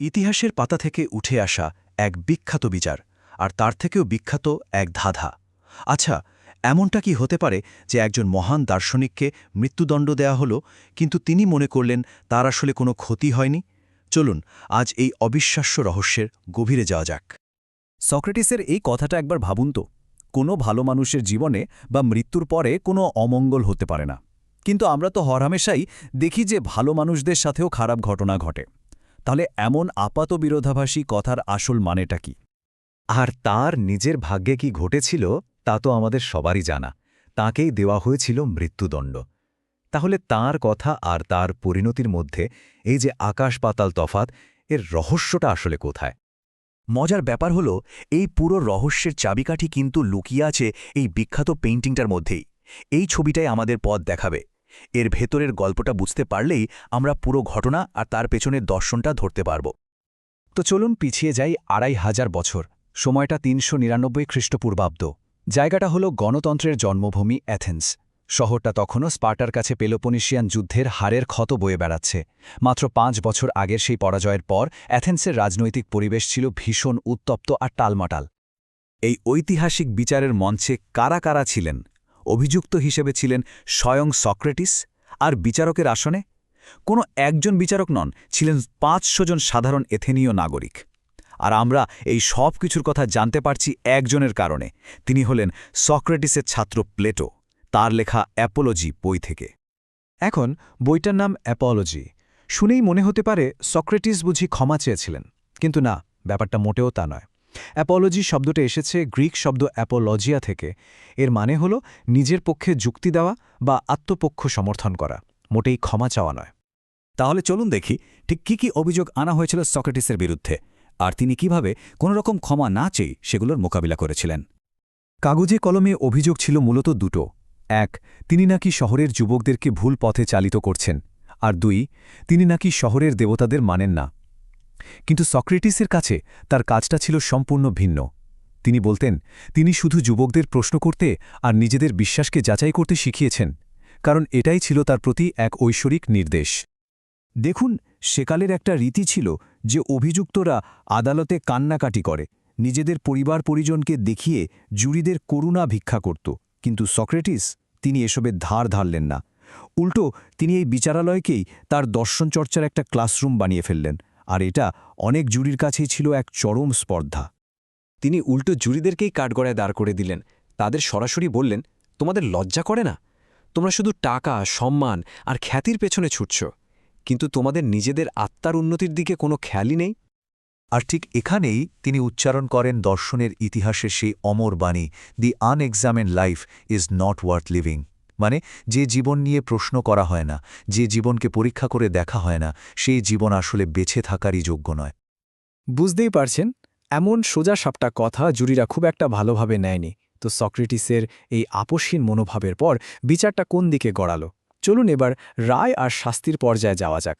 ইতিহাসের পাতা থেকে উঠে আসা এক বিখ্যাত বিচার, আর তার থেকেও বিখ্যাত এক ধাঁধা। আচ্ছা এমনটা কি হতে পারে যে একজন মহান দার্শনিককে মৃত্যুদণ্ড দেয়া হলো, কিন্তু তিনি মনে করলেন তার আসলে কোনো ক্ষতি হয়নি? চলুন, আজ এই অবিশ্বাস্য রহস্যের গভীরে যাওয়া যাক। সক্রেটিসের এই কথাটা একবার ভাবুন তো। কোনো ভালো মানুষের জীবনে বা মৃত্যুর পরে কোনো অমঙ্গল হতে পারে না। কিন্তু আমরা তো হরহামেশাই দেখি যে ভালো মানুষদের সাথেও খারাপ ঘটনা ঘটে। তাহলে এমন আপাত বিরোধাভাসী কথার আসল মানেটা কি? আর তার নিজের ভাগ্যে কি ঘটেছিল, তা তো আমাদের সবারই জানা। তাকেই দেওয়া হয়েছিল মৃত্যুদণ্ড। তাহলে তার কথা আর তার পরিণতির মধ্যে এই যে আকাশ পাতাল তফাত এর রহস্যটা আসলে কোথায়? মজার ব্যাপার হল, এই পুরো রহস্যের চাবিকাঠি কিন্তু লুকিয়ে আছে এই বিখ্যাত পেইন্টিংটার মধ্যেই। এই ছবিটাই আমাদের পথ দেখাবে। এর ভেতরের গল্পটা বুঝতে পারলেই আমরা পুরো ঘটনা আর তার পেছনের দর্শনটা ধরতে পারব। তো চলুন পিছিয়ে যাই আড়াই হাজার বছর, সময়টা তিনশো নিরানব্বই খ্রিস্টপূর্বাব্দ। জায়গাটা হল গণতন্ত্রের জন্মভূমি অ্যাথেন্স। শহরটা তখনও স্পার্টার কাছে পেলোপনিশিয়ান যুদ্ধের হারের ক্ষত বয়ে বেড়াচ্ছে। মাত্র পাঁচ বছর আগের সেই পরাজয়ের পর অ্যাথেন্সের রাজনৈতিক পরিবেশ ছিল ভীষণ উত্তপ্ত আর টালমাটাল। এই ঐতিহাসিক বিচারের মঞ্চে কারা কারা ছিলেন? অভিযুক্ত হিসেবে ছিলেন স্বয়ং সক্রেটিস আর বিচারকের আসনে কোনো একজন বিচারক নন, ছিলেন পাঁচশো জন সাধারণ এথেনীয় নাগরিক। আর আমরা এই সব কিছুর কথা জানতে পারছি একজনের কারণে। তিনি হলেন সক্রেটিসের ছাত্র প্লেটো, তার লেখা অ্যাপোলজি বই থেকে। এখন বইটার নাম অ্যাপোলজি। শুনেই মনে হতে পারে সক্রেটিস বুঝি ক্ষমা চেয়েছিলেন। কিন্তু না, ব্যাপারটা মোটেও তা নয়। অ্যাপোলজি শব্দটা এসেছে গ্রিক শব্দ অ্যাপোলজিয়া থেকে। এর মানে হল নিজের পক্ষে যুক্তি দেওয়া বা আত্মপক্ষ সমর্থন করা। মোটেই ক্ষমা চাওয়া নয়। তাহলে চলুন দেখি ঠিক কি কি অভিযোগ আনা হয়েছিল সক্রেটিসের বিরুদ্ধে, আর তিনি কীভাবে কোনোরকম ক্ষমা না চেয়ে সেগুলোর মোকাবিলা করেছিলেন। কাগজে কলমে অভিযোগ ছিল মূলত দুটো। এক, তিনি নাকি শহরের যুবকদেরকে ভুল পথে চালিত করছেন। আর দুই, তিনি নাকি শহরের দেবতাদের মানেন না। কিন্তু সক্রেটিসের কাছে তার কাজটা ছিল সম্পূর্ণ ভিন্ন। তিনি বলতেন, তিনি শুধু যুবকদের প্রশ্ন করতে আর নিজেদের বিশ্বাসকে যাচাই করতে শিখিয়েছেন, কারণ এটাই ছিল তার প্রতি এক ঐশ্বরিক নির্দেশ। দেখুন, সেকালের একটা রীতি ছিল যে অভিযুক্তরা আদালতে কান্নাকাটি করে, নিজেদের পরিবার পরিজনকে দেখিয়ে জুরিদের করুণা ভিক্ষা করত। কিন্তু সক্রেটিস, তিনি এসবের ধার ধারলেন না। উল্টো, তিনি এই বিচারালয়কেই তার দর্শনচর্চার একটা ক্লাসরুম বানিয়ে ফেললেন। আর এটা অনেক জুরির কাছেই ছিল এক চরম স্পর্ধা। তিনি উল্টো জুরিদেরকেই কাঠগড়ায় দাঁড় করে দিলেন। তাদের সরাসরি বললেন, তোমাদের লজ্জা করে না? তোমরা শুধু টাকা, সম্মান আর খ্যাতির পেছনে ছুটছ। কিন্তু তোমাদের নিজেদের আত্মার উন্নতির দিকে কোনো খেয়ালই নেই? আর ঠিক এখানেই তিনি উচ্চারণ করেন দর্শনের ইতিহাসে সেই অমর বাণী the unexamined life is not worth living মানে যে জীবন নিয়ে প্রশ্ন করা হয় না যে জীবনকে পরীক্ষা করে দেখা হয় না সেই জীবন আসলে বেছে থাকারই যোগ্য নয়। বুঝতেই পারছেন এমন সোজা সাপটা কথা জুরিরা খুব একটা ভালোভাবে নেয়নি। তো সক্রেটিসের এই আপসহীন মনোভাবের পর বিচারটা কোন দিকে গড়ালো? চলুন এবার রায় আর শাস্তির পর্যায়ে যাওয়া যাক।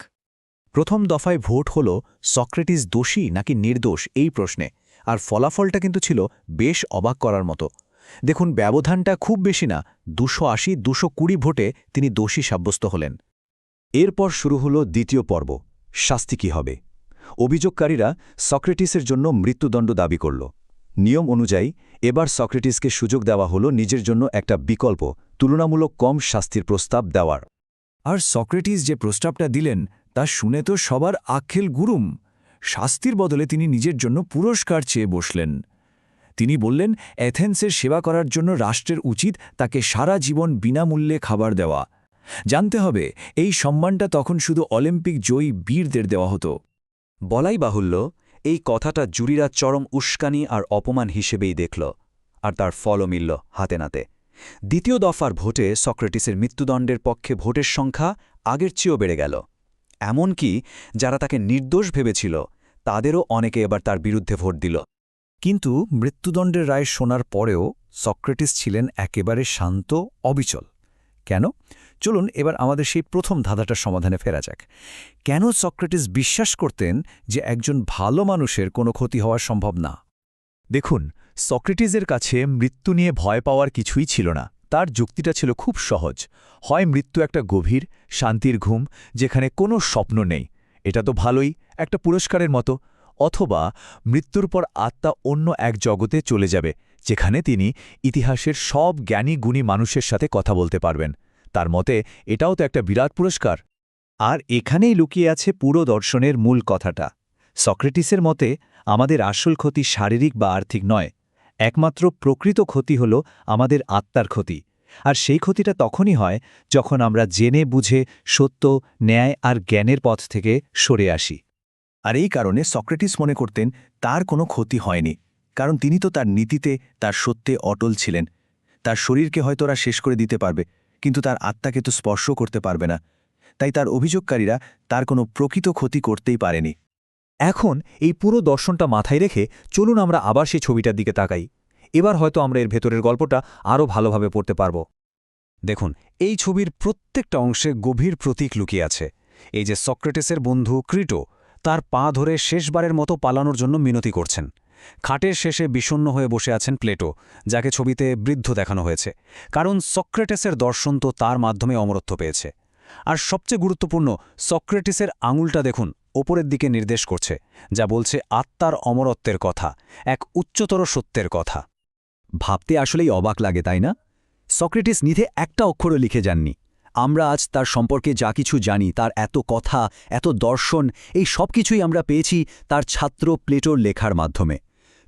প্রথম দফায় ভোট হল সক্রেটিস দোষী নাকি নির্দোষ এই প্রশ্নে আর ফলাফলটা কিন্তু ছিল বেশ অবাক করার মতো। দেখুন ব্যবধানটা খুব বেশি না, দুশো আশি, দুশো কুড়ি ভোটে তিনি দোষী সাব্যস্ত হলেন। এরপর শুরু হল দ্বিতীয় পর্ব, শাস্তি কি হবে? অভিযোগকারীরা সক্রেটিসের জন্য মৃত্যুদণ্ড দাবি করল। নিয়ম অনুযায়ী এবার সক্রেটিসকে সুযোগ দেওয়া হল নিজের জন্য একটা বিকল্প, তুলনামূলক কম শাস্তির প্রস্তাব দেওয়ার। আর সক্রেটিস যে প্রস্তাবটা দিলেন, তা শুনে তো সবার আক্ষেল গুরুম। শাস্তির বদলে তিনি নিজের জন্য পুরস্কার চেয়ে বসলেন। তিনি বললেন, অ্যাথেন্সের সেবা করার জন্য রাষ্ট্রের উচিত তাকে সারা জীবন বিনামূল্যে খাবার দেওয়া। জানতে হবে, এই সম্মানটা তখন শুধু অলিম্পিক জয়ী বীরদের দেওয়া হতো। বলাই বাহুল্য, এই কথাটা জুরিরা চরম উস্কানি আর অপমান হিসেবেই দেখল, আর তার ফলও মিলল হাতে নাতে। দ্বিতীয় দফার ভোটে সক্রেটিসের মৃত্যুদণ্ডের পক্ষে ভোটের সংখ্যা আগের চেয়েও বেড়ে গেল। এমনকি যারা তাকে নির্দোষ ভেবেছিল, তাদেরও অনেকে এবার তার বিরুদ্ধে ভোট দিল। কিন্তু মৃত্যুদণ্ডের রায় শোনার পরেও সক্রেটিস ছিলেন একেবারে শান্ত, অবিচল। কেন? চলুন এবার আমাদের সেই প্রথম ধাঁধাটার সমাধানে ফেরা যাক। কেন সক্রেটিস বিশ্বাস করতেন যে একজন ভালো মানুষের কোনো ক্ষতি হওয়া সম্ভব না? দেখুন, সক্রেটিসের কাছে মৃত্যু নিয়ে ভয় পাওয়ার কিছুই ছিল না। তার যুক্তিটা ছিল খুব সহজ। হয় মৃত্যু একটা গভীর, শান্তির ঘুম, যেখানে কোনো স্বপ্ন নেই। এটা তো ভালোই, একটা পুরস্কারের মতো। অথবা মৃত্যুর পর আত্মা অন্য এক জগতে চলে যাবে, যেখানে তিনি ইতিহাসের সব জ্ঞানী গুণী মানুষের সাথে কথা বলতে পারবেন। তার মতে, এটাও তো একটা বিরাট পুরস্কার। আর এখানেই লুকিয়ে আছে পুরো দর্শনের মূল কথাটা। সক্রেটিসের মতে, আমাদের আসল ক্ষতি শারীরিক বা আর্থিক নয়। একমাত্র প্রকৃত ক্ষতি হল আমাদের আত্মার ক্ষতি। আর সেই ক্ষতিটা তখনই হয় যখন আমরা জেনে, বুঝে, সত্য, ন্যায় আর জ্ঞানের পথ থেকে সরে আসি। আর এই কারণে সক্রেটিস মনে করতেন তার কোনো ক্ষতি হয়নি, কারণ তিনি তো তার নীতিতে, তার সত্যে অটল ছিলেন। তার শরীরকে হয়তো ওরা শেষ করে দিতে পারবে, কিন্তু তার আত্মাকে তো স্পর্শ করতে পারবে না। তাই তার অভিযোগকারীরা তার কোনো প্রকৃত ক্ষতি করতেই পারেনি। এখন এই পুরো দর্শনটা মাথায় রেখে চলুন আমরা আবার সেই ছবিটার দিকে তাকাই। এবার হয়তো আমরা এর ভেতরের গল্পটা আরও ভালোভাবে পড়তে পারব। দেখুন, এই ছবির প্রত্যেকটা অংশে গভীর প্রতীক লুকিয়ে আছে। এই যে সক্রেটিসের বন্ধু ক্রিটো তার পা ধরে শেষবারের মতো পালানোর জন্য মিনতি করছেন। খাটের শেষে বিষণ্ণ হয়ে বসে আছেন প্লেটো, যাকে ছবিতে বৃদ্ধ দেখানো হয়েছে। কারণ সক্রেটিসের দর্শন তো তার মাধ্যমে অমরত্ব পেয়েছে। আর সবচেয়ে গুরুত্বপূর্ণ, সক্রেটিসের আঙুলটা দেখুন, ওপরের দিকে নির্দেশ করছে, যা বলছে আত্মার অমরত্বের কথা, এক উচ্চতর সত্যের কথা। ভাবতে আসলেই অবাক লাগে, তাই না? সক্রেটিস নিধে একটা অক্ষরও লিখে যাননি। আমরা আজ তার সম্পর্কে যা কিছু জানি, তার এত কথা, এত দর্শন, এই সব কিছুই আমরা পেয়েছি তার ছাত্র প্লেটোর লেখার মাধ্যমে।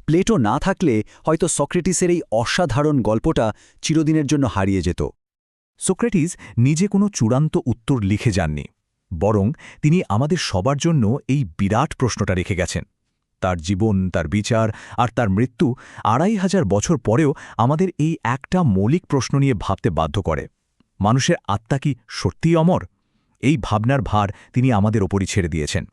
প্লেটো না থাকলে হয়তো সক্রেটিসের এই অসাধারণ গল্পটা চিরদিনের জন্য হারিয়ে যেত। সোক্রেটিস নিজে কোনো চূড়ান্ত উত্তর লিখে যাননি, বরং তিনি আমাদের সবার জন্য এই বিরাট প্রশ্নটা রেখে গেছেন। তার জীবন, তার বিচার আর তার মৃত্যু আড়াই হাজার বছর পরেও আমাদের এই একটা মৌলিক প্রশ্ন নিয়ে ভাবতে বাধ্য করে। মানুষের আত্মা কি সত্যিই অমর? এই ভাবনার ভার তিনি আমাদের ওপরই ছেড়ে দিয়েছেন।